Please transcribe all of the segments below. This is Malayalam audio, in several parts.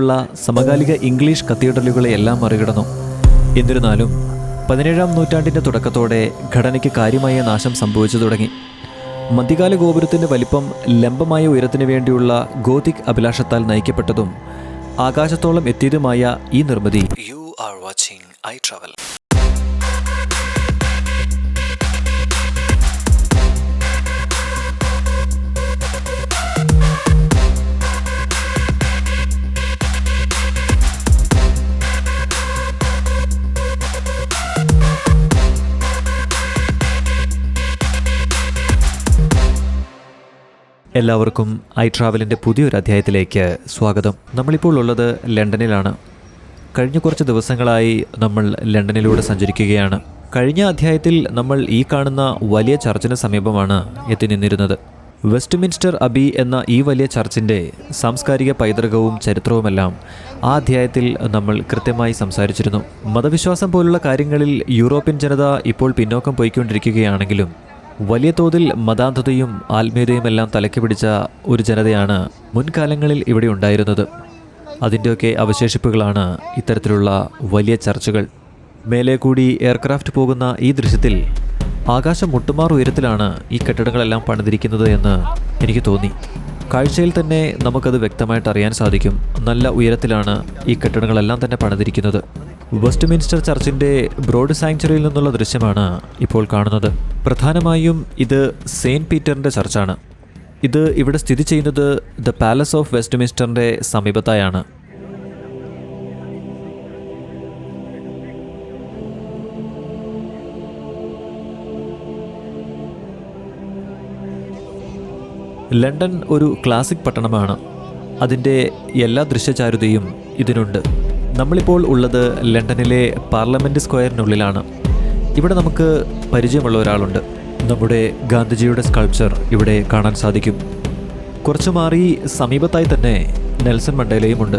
ഉള്ള സമകാലിക ഇംഗ്ലീഷ് കത്തീഡ്രലുകളെ എല്ലാം മറികടന്നു. എന്നിരുന്നാലും പതിനേഴാം നൂറ്റാണ്ടിന്റെ തുടക്കത്തോടെ ഘടനയ്ക്ക് കാര്യമായ നാശം സംഭവിച്ചു തുടങ്ങി. മധ്യകാല ഗോപുരത്തിന്റെ വലിപ്പം ലംബമായ ഉയരത്തിന് വേണ്ടിയുള്ള ഗോതിക് അഭിലാഷത്താൽ നയിക്കപ്പെട്ടതും ആകാശത്തോളം എത്തിയതുമായ ഈ നിർമ്മിതി. You are watching I travel എല്ലാവർക്കും ഐ ട്രാവലിന്റെ പുതിയൊരു അധ്യായത്തിലേക്ക് സ്വാഗതം. നമ്മളിപ്പോൾ ഉള്ളത് ലണ്ടനിലാണ്. കഴിഞ്ഞ കുറച്ച് ദിവസങ്ങളായി നമ്മൾ ലണ്ടനിലൂടെ സഞ്ചരിക്കുകയാണ്. കഴിഞ്ഞ അധ്യായത്തിൽ നമ്മൾ ഈ കാണുന്ന വലിയ ചർച്ചിന് സമീപമാണ് എത്തി നിന്നിരുന്നത് വെസ്റ്റ്മിൻസ്റ്റർ അബി എന്ന ഈ വലിയ ചർച്ചിന്റെ സാംസ്കാരിക പൈതൃകവും ചരിത്രവുമെല്ലാം ആ അധ്യായത്തിൽ നമ്മൾ കൃത്യമായി സംസാരിച്ചിരുന്നു. മതവിശ്വാസം പോലുള്ള കാര്യങ്ങളിൽ യൂറോപ്യൻ ജനത ഇപ്പോൾ പിന്നോക്കം പോയിക്കൊണ്ടിരിക്കുകയാണെങ്കിലും വലിയ തോതിൽ മതാന്ധതയും ആത്മീയതയുമെല്ലാം തലയ്ക്ക് പിടിച്ച ഒരു ജനതയാണ് മുൻകാലങ്ങളിൽ ഇവിടെ ഉണ്ടായിരുന്നത്. അതിന്റെയൊക്കെ അവശേഷിപ്പുകളാണ് ഇത്തരത്തിലുള്ള വലിയ ചർച്ചകൾ. മേലെ കൂടി എയർക്രാഫ്റ്റ് പോകുന്ന ഈ ദൃശ്യത്തിൽ ആകാശം മുട്ടുമാർ ഉയരത്തിലാണ് ഈ കെട്ടിടങ്ങളെല്ലാം പണിതിരിക്കുന്നത് എന്ന് എനിക്ക് തോന്നി. കാഴ്ചയിൽ തന്നെ നമുക്കത് വ്യക്തമായിട്ട് അറിയാൻ സാധിക്കും. നല്ല ഉയരത്തിലാണ് ഈ കെട്ടിടങ്ങളെല്ലാം തന്നെ പണിതിരിക്കുന്നത്. വെസ്റ്റ്മിൻസ്റ്റർ ചർച്ചിന്റെ ബ്രോഡ് സാങ്ച്വറിയിൽ നിന്നുള്ള ദൃശ്യമാണ് ഇപ്പോൾ കാണുന്നത്. പ്രധാനമായും ഇത് സെയിന്റ് പീറ്ററിന്റെ ചർച്ചാണ്. ഇത് ഇവിടെ സ്ഥിതി ചെയ്യുന്നത് ദ പാലസ് ഓഫ് വെസ്റ്റ്മിൻസ്റ്ററിന്റെ സമീപത്തായാണ്. ലണ്ടൻ ഒരു ക്ലാസിക് പട്ടണമാണ്. അതിന്റെ എല്ലാ ദൃശ്യചാരുതയും ഇതിനുണ്ട്. നമ്മളിപ്പോൾ ഉള്ളത് ലണ്ടനിലെ പാർലമെന്റ് സ്ക്വയറിനുള്ളിലാണ്. ഇവിടെ നമുക്ക് പരിചയമുള്ള ഒരാളുണ്ട്. നമ്മുടെ ഗാന്ധിജിയുടെ സ്കൾപ്ചർ ഇവിടെ കാണാൻ സാധിക്കും. കുറച്ചു മാറി സമീപത്തായി തന്നെ നെൽസൺ മണ്ടേലയും ഉണ്ട്.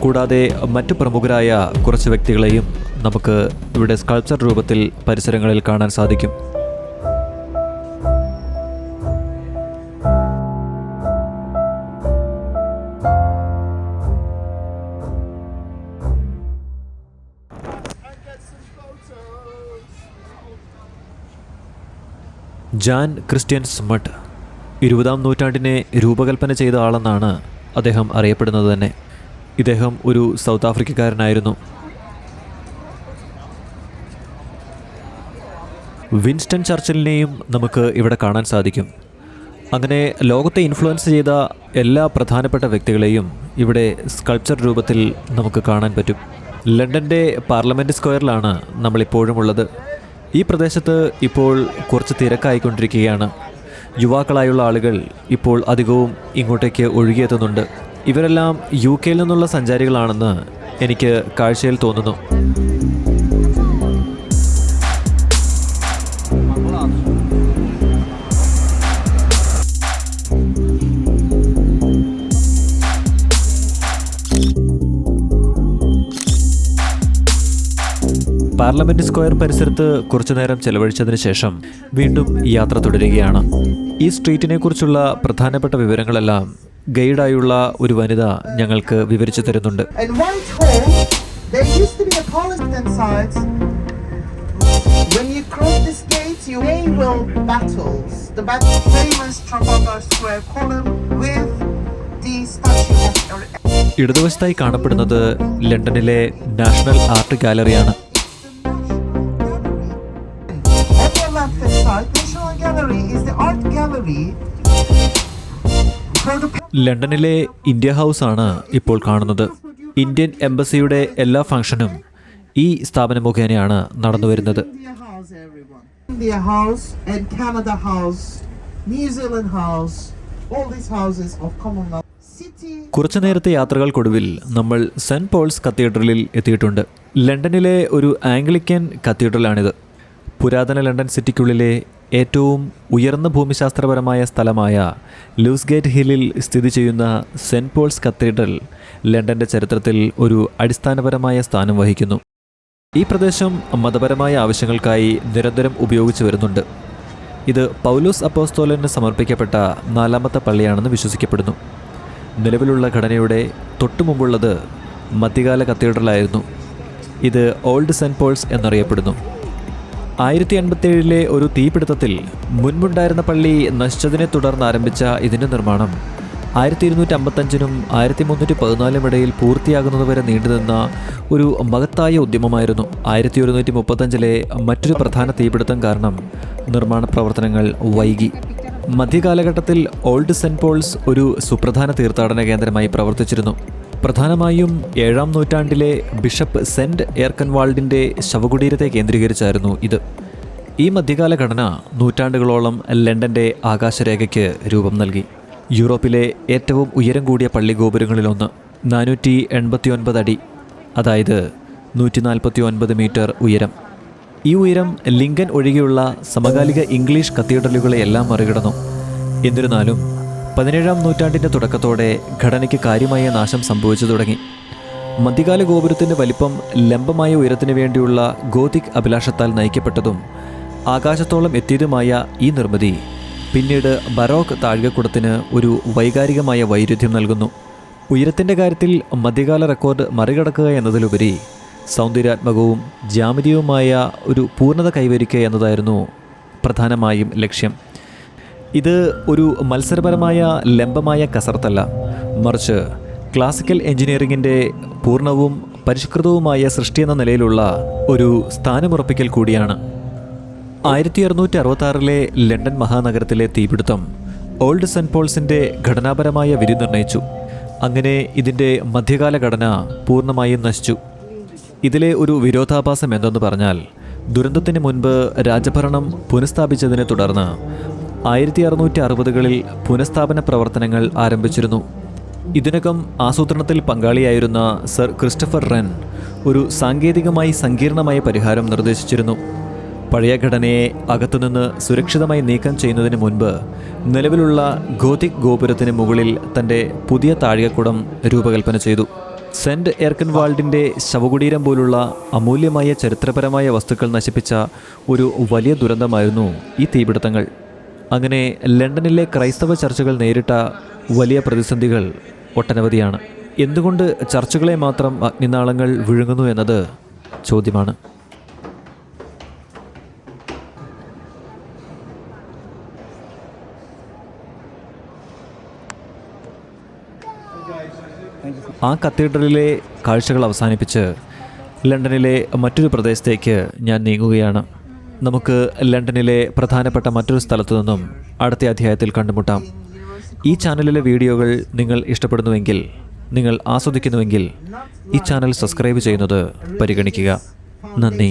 കൂടാതെ മറ്റു പ്രമുഖരായ കുറച്ച് വ്യക്തികളെയും നമുക്ക് ഇവിടെ സ്കൾപ്ചർ രൂപത്തിൽ പരിസരങ്ങളിൽ കാണാൻ സാധിക്കും. ജാൻ ക്രിസ്ത്യൻ സ്മട്ട് ഇരുപതാം നൂറ്റാണ്ടിനെ രൂപകൽപ്പന ചെയ്ത ആളെന്നാണ് അദ്ദേഹം അറിയപ്പെടുന്നത് തന്നെ. ഇദ്ദേഹം ഒരു സൗത്ത് ആഫ്രിക്കക്കാരനായിരുന്നു. വിൻസ്റ്റൺ ചർച്ചിലിനെയും നമുക്ക് ഇവിടെ കാണാൻ സാധിക്കും. അങ്ങനെ ലോകത്തെ ഇൻഫ്ലുവൻസ് ചെയ്ത എല്ലാ പ്രധാനപ്പെട്ട വ്യക്തികളെയും ഇവിടെ സ്കൾപ്ചർ രൂപത്തിൽ നമുക്ക് കാണാൻ പറ്റും. ലണ്ടന്റെ പാർലമെന്റ് സ്ക്വയറിലാണ് നമ്മളിപ്പോഴും ഉള്ളത് ഈ പ്രദേശത്ത് ഇപ്പോൾ കുറച്ച് തിരക്കായിക്കൊണ്ടിരിക്കുകയാണ്. യുവാക്കളായുള്ള ആളുകൾ ഇപ്പോൾ അധികവും ഇങ്ങോട്ടേക്ക് ഒഴുകിയെത്തുന്നുണ്ട്. ഇവരെല്ലാം യു കെയിൽ നിന്നുള്ള സഞ്ചാരികളാണെന്ന് എനിക്ക് കാഴ്ചയിൽ തോന്നുന്നു. പാർലമെന്റ് സ്ക്വയർ പരിസരത്ത് കുറച്ചു നേരം ചെലവഴിച്ചതിന് ശേഷം വീണ്ടും യാത്ര തുടരുകയാണ് ഈ സ്ട്രീറ്റിനെ കുറിച്ചുള്ള പ്രധാനപ്പെട്ട വിവരങ്ങളെല്ലാം ഗൈഡായുള്ള ഒരു വനിത ഞങ്ങൾക്ക് വിവരിച്ചു തരുന്നുണ്ട് In Whitehall, there used to be a column inside. When you cross this gate, you may well battles. The battle famous Trafalgar Square column with the statue of ഇടതുവശത്തായി കാണപ്പെടുന്നത് ലണ്ടനിലെ നാഷണൽ ആർട്ട് ഗാലറിയാണ് National Gallery is the art gallery. ലണ്ടനിലെ ഇന്ത്യ ഹൗസ് ആണ് ഇപ്പോൾ കാണുന്നത്. ഇന്ത്യൻ എംബസിയുടെ എല്ലാ ഫംഗ്ഷനും ഈ സ്ഥാപനം മുഖേനയാണ് നടന്നു വരുന്നത്. കുറച്ചു നേരത്തെ യാത്രകൾക്കൊടുവിൽ നമ്മൾ സെന്റ് പോൾസ് കത്തീഡ്രലിൽ എത്തിയിട്ടുണ്ട്. ലണ്ടനിലെ ഒരു ആംഗ്ലിക്കൻ കത്തീഡ്രലാണിത്. പുരാതന ലണ്ടൻ സിറ്റിക്കുള്ളിലെ ഏറ്റവും ഉയർന്ന ഭൂമിശാസ്ത്രപരമായ സ്ഥലമായ ലൂസ്ഗേറ്റ് ഹില്ലിൽ സ്ഥിതി ചെയ്യുന്ന സെന്റ് പോൾസ് കത്തീഡ്രൽ ലണ്ടന്റെ ചരിത്രത്തിൽ ഒരു അടിസ്ഥാനപരമായ സ്ഥാനം വഹിക്കുന്നു. ഈ പ്രദേശം മതപരമായ ആവശ്യങ്ങൾക്കായി നിരന്തരം ഉപയോഗിച്ചു വരുന്നുണ്ട്. ഇത് പൗലോസ് അപ്പോസ്തോലന് സമർപ്പിക്കപ്പെട്ട നാലാമത്തെ പള്ളിയാണെന്ന് വിശ്വസിക്കപ്പെടുന്നു. നിലവിലുള്ള ഘടനയുടെ തൊട്ടുമുമ്പുള്ളത് മധ്യകാല കത്തീഡ്രലായിരുന്നു. ഇത് ഓൾഡ് സെന്റ് പോൾസ് എന്നറിയപ്പെടുന്നു. ആയിരത്തി എൺപത്തേഴിലെ ഒരു തീപിടുത്തത്തിൽ മുൻപുണ്ടായിരുന്ന പള്ളി നശിച്ചതിനെ തുടർന്ന് ആരംഭിച്ച ഇതിന്റെ നിർമ്മാണം ആയിരത്തി ഇരുന്നൂറ്റി അമ്പത്തഞ്ചിനും ആയിരത്തി മുന്നൂറ്റി പതിനാലിനും ഇടയിൽ പൂർത്തിയാകുന്നതുവരെ നീണ്ടുനിന്ന ഒരു മഹത്തായ ഉദ്യമമായിരുന്നു ആയിരത്തി ഒരുന്നൂറ്റി മുപ്പത്തഞ്ചിലെ മറ്റൊരു പ്രധാന തീപിടുത്തം കാരണം നിർമ്മാണ പ്രവർത്തനങ്ങൾ വൈകി. മധ്യകാലഘട്ടത്തിൽ ഓൾഡ് സെന്റ് പോൾസ് ഒരു സുപ്രധാന തീർത്ഥാടന കേന്ദ്രമായി പ്രവർത്തിച്ചിരുന്നു. പ്രധാനമായും ഏഴാം നൂറ്റാണ്ടിലെ ബിഷപ്പ് സെന്റ് ഏർക്കൻവാൾഡിന്റെ ശവകുടീരത്തെ കേന്ദ്രീകരിച്ചായിരുന്നു ഇത്. ഈ മധ്യകാല ഘടന നൂറ്റാണ്ടുകളോളം ലണ്ടന്റെ ആകാശരേഖയ്ക്ക് രൂപം നൽകി. യൂറോപ്പിലെ ഏറ്റവും ഉയരം കൂടിയ പള്ളിഗോപുരങ്ങളിലൊന്ന് നാനൂറ്റി എൺപത്തി ഒൻപത് അടി അതായത് നൂറ്റി നാൽപ്പത്തി ഒൻപത് മീറ്റർ ഉയരം. ഈ ഉയരം ലിങ്കൻ ഒഴികെയുള്ള സമകാലിക ഇംഗ്ലീഷ് കത്തീഡ്രലുകളെയെല്ലാം മറികടന്നു. എന്നിരുന്നാലും പതിനേഴാം നൂറ്റാണ്ടിന്റെ തുടക്കത്തോടെ ഘടനയ്ക്ക് കാര്യമായ നാശം സംഭവിച്ചു തുടങ്ങി. മധ്യകാല ഗോപുരത്തിന്റെ വലിപ്പം ലംബമായ ഉയരത്തിനു വേണ്ടിയുള്ള ഗോതിക് അഭിലാഷത്താൽ നയിക്കപ്പെട്ടതും ആകാശത്തോളം എത്തിയതുമായ ഈ നിർമ്മിതി പിന്നീട് ബറോക്ക് താഴികക്കുടത്തിന് ഒരു വൈകാരികമായ വൈരുദ്ധ്യം നൽകുന്നു. ഉയരത്തിന്റെ കാര്യത്തിൽ മധ്യകാല റെക്കോർഡ് മറികടക്കുക എന്നതിലുപരി സൗന്ദര്യാത്മകവും ജാമിതീയവുമായ ഒരു പൂർണത കൈവരിക്കുക എന്നതായിരുന്നു പ്രധാനമായും ലക്ഷ്യം. ഇത് ഒരു മത്സരപരമായ ലംബമായ കസർത്തല്ല. മറിച്ച് ക്ലാസിക്കൽ എഞ്ചിനീയറിംഗിന്റെ പൂർണവും പരിഷ്കൃതവുമായ സൃഷ്ടി എന്ന നിലയിലുള്ള ഒരു സ്ഥാനമുറപ്പിക്കൽ കൂടിയാണ്. ആയിരത്തി അറുന്നൂറ്റി അറുപത്തി ആറിലെ ലണ്ടൻ മഹാനഗരത്തിലെ തീപിടുത്തം ഓൾഡ് സെന്റ് പോൾസിന്റെ ഘടനാപരമായ വിധി നിർണയിച്ചു. അങ്ങനെ ഇതിന്റെ മധ്യകാല ഘടന പൂർണമായും നശിച്ചു. ഇതിലെ ഒരു വിരോധാഭാസം എന്തെന്ന് പറഞ്ഞാൽ ദുരന്തത്തിന് മുൻപ് രാജഭരണം പുനഃസ്ഥാപിച്ചതിനെ തുടർന്ന് ആയിരത്തി അറുന്നൂറ്റി അറുപതുകളിൽ പുനഃസ്ഥാപന പ്രവർത്തനങ്ങൾ ആരംഭിച്ചിരുന്നു. ഇതിനകം ആസൂത്രണത്തിൽ പങ്കാളിയായിരുന്ന സർ ക്രിസ്റ്റഫർ റെൻ ഒരു സാങ്കേതികമായി സങ്കീർണമായ പരിഹാരം നിർദ്ദേശിച്ചിരുന്നു. പഴയ ഘടനയെ അകത്തുനിന്ന് സുരക്ഷിതമായി നീക്കം ചെയ്യുന്നതിന് മുൻപ് നിലവിലുള്ള ഗോതിക് ഗോപുരത്തിന് മുകളിൽ തന്റെ പുതിയ താഴികക്കുടം രൂപകൽപ്പന ചെയ്തു. സെന്റ് എർക്കൻവാൾഡിന്റെ ശവകുടീരം പോലുള്ള അമൂല്യമായ ചരിത്രപരമായ വസ്തുക്കൾ നശിപ്പിച്ച ഒരു വലിയ ദുരന്തമായിരുന്നു ഈ തീപിടുത്തങ്ങൾ. അങ്ങനെ ലണ്ടനിലെ ക്രൈസ്തവ ചർച്ചുകൾ നേരിട്ട വലിയ പ്രതിസന്ധികൾ ഒട്ടനവധിയാണ്. എന്തുകൊണ്ട് ചർച്ചുകളെ മാത്രം അഗ്നിനാളങ്ങൾ വിഴുങ്ങുന്നു എന്നത് ചോദ്യമാണ്. ആ കത്തീഡ്രലിലെ കാഴ്ചകൾ അവസാനിപ്പിച്ച് ലണ്ടനിലെ മറ്റൊരു പ്രദേശത്തേക്ക് ഞാൻ നീങ്ങുകയാണ്. നമുക്ക് ലണ്ടനിലെ പ്രധാനപ്പെട്ട മറ്റൊരു സ്ഥലത്തു നിന്നും അടുത്ത അധ്യായത്തിൽ കണ്ടുമുട്ടാം. ഈ ചാനലിലെ വീഡിയോകൾ നിങ്ങൾ ഇഷ്ടപ്പെടുന്നുവെങ്കിൽ നിങ്ങൾ ആസ്വദിക്കുന്നുവെങ്കിൽ ഈ ചാനൽ സബ്സ്ക്രൈബ് ചെയ്യുന്നത് പരിഗണിക്കുക. നന്ദി.